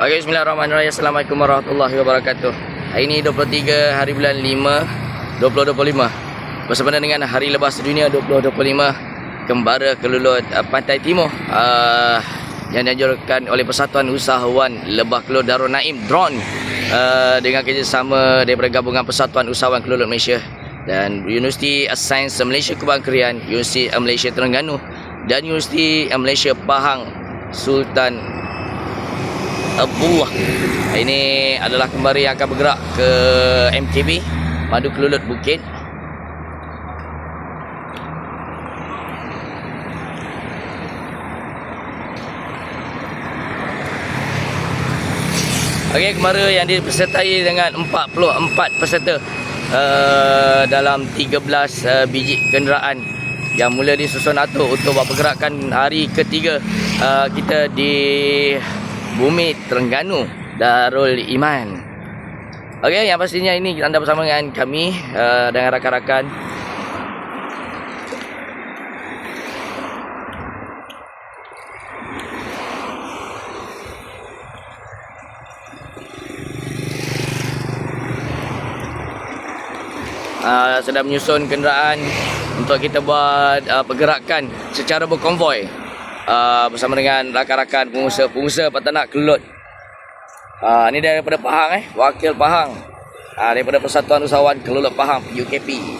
Okay, bismillahirrahmanirrahim. Assalamualaikum warahmatullahi wabarakatuh. Hari ini 23 hari bulan 5 2025. Bersempena dengan Hari Lebah Sedunia 2025 Kembara Kelulut uh, Pantai Timur uh, yang dianjurkan oleh Persatuan Usahawan Lebah Kelulut Darul Naim Drone uh, dengan kerjasama daripada gabungan Persatuan Usahawan Kelulut Malaysia dan Universiti Sains Malaysia Kubang Krian, Universiti Malaysia Terengganu dan Universiti Malaysia Pahang Sultan Abdullah. Ini adalah kembari yang akan bergerak ke MKB Madu Kelulut Bukit. Okey, kembara yang disertai dengan 44 peserta uh, dalam 13 uh, biji kenderaan yang mula disusun atur untuk buat pergerakan hari ketiga uh, kita di Bumi Terengganu Darul Iman. Okey, yang pastinya ini anda bersama dengan kami uh, dengan rakan-rakan uh, sedang menyusun kenderaan untuk kita buat uh, pergerakan secara berkonvoi uh, bersama dengan rakan-rakan pengusaha-pengusaha peternak kelut. Uh, ini daripada Pahang eh, wakil Pahang. Uh, daripada Persatuan Usahawan Kelulut Pahang UKP.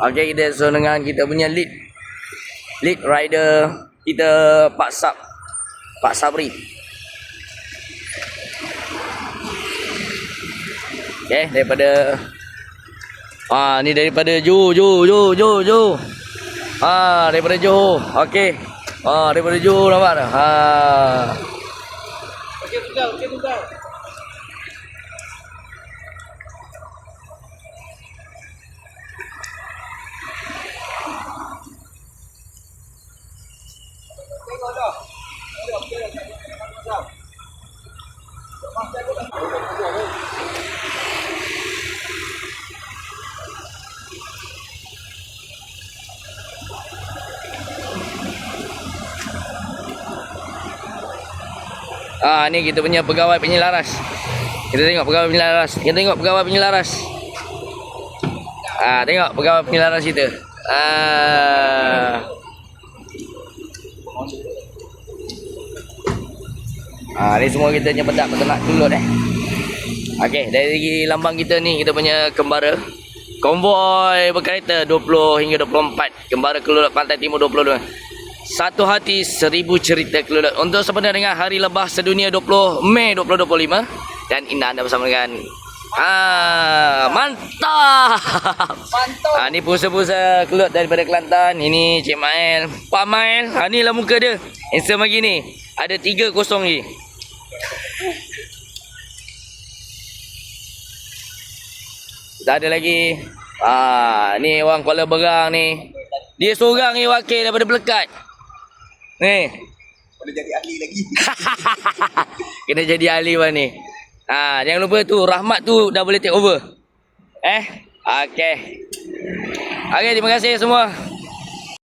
Okey kita so dengan kita punya lead lead rider kita Pak Sab Pak Sabri. Okey daripada Ah ni daripada Johor Johor Johor Johor Johor. Ah daripada Johor. Okey. Ah daripada Johor nampak tak? Ha. Okey tunggal, okey tunggal. Tengok dah. Tengok, tengok, tengok, tengok, tengok. Ah ni kita punya pegawai penyelaras. Kita tengok pegawai penyelaras. Kita tengok pegawai penyelaras. Ah tengok pegawai penyelaras kita. Ah. Ah ni semua kita punya pedak peternak kelut eh. Okey, dari segi lambang kita ni kita punya kembara. Konvoi berkereta 20 hingga 24 kembara kelulut pantai timur 22 satu hati seribu cerita kelulut. Untuk sempena dengan Hari Lebah Sedunia 20 Mei 2025 dan Ina anda bersama dengan Ah, mantap. Mantap. Ah, ni pusat-pusat kelut daripada Kelantan. Ini Cik Mael. Pak Mael. Ha ni lah muka dia. Handsome lagi ni. Ada 3 kosong lagi. Tak ada lagi. Ah, ni orang Kuala Berang ni. Dia seorang ni wakil daripada Pelekat. Ni. Boleh jadi ahli lagi. Kena jadi ahli mana ni. Ha, jangan lupa tu Rahmat tu dah boleh take over. Eh? Okey. Okey, terima kasih semua.